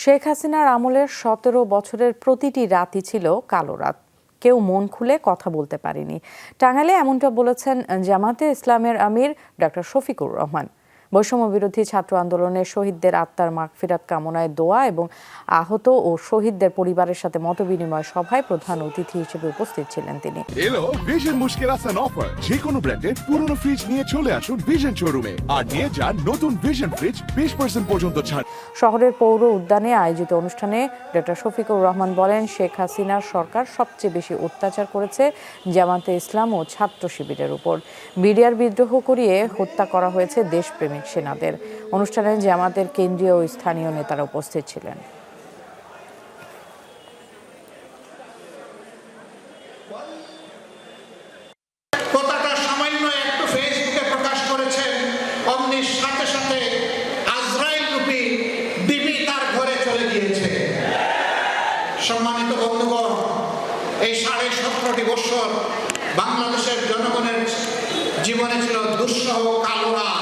শেখ হাসিনার আমলের সতেরো বছরের প্রতিটি রাতই ছিল কালো রাত। কেউ মন খুলে কথা বলতে পারেনি। টাঙ্গালে এমনটা বলেছেন জামাতে ইসলামের আমির ডক্টর শফিকুর রহমান। বৈষম্য বিরোধী ছাত্র আন্দোলনে শহীদদের আত্মার মাগফিরাত কামনায় দোয়া এবং আহত ও শহীদদের পরিবারের সাথে মতবিনিময় সভায় প্রধান অতিথি হিসেবে উপস্থিত ছিলেন তিনি। এলো ভিশন মুশকিল আসান অফার যে কোনো ব্র্যান্ডের পুরনো ফ্রিজ নিয়ে চলে আসুন ভিশন শোরুমে আর নিয়ে যান নতুন ভিশন ফ্রিজ বিশ পার্সেন্ট পর্যন্ত ছাড়। শহরের পৌর উদ্যানে আয়োজিত অনুষ্ঠানে ডক্টর শফিকুর রহমান বলেন শেখ হাসিনার সরকার সবচেয়ে বেশি অত্যাচার করেছে জামাতে ইসলাম ও ছাত্র শিবিরের উপর। বিডিআর বিদ্রোহ করিয়ে হত্যা করা হয়েছে দেশপ্রেমিক। সেনাদের অনুষ্ঠানে জামাতের কেন্দ্রীয় ও স্থানীয় নেতারা উপস্থিত ছিলেন। তার চলে সম্মানিত এই সাড়ে বছর বাংলাদেশের জনগণের জীবনে ছিল দুঃসহ কালো রাত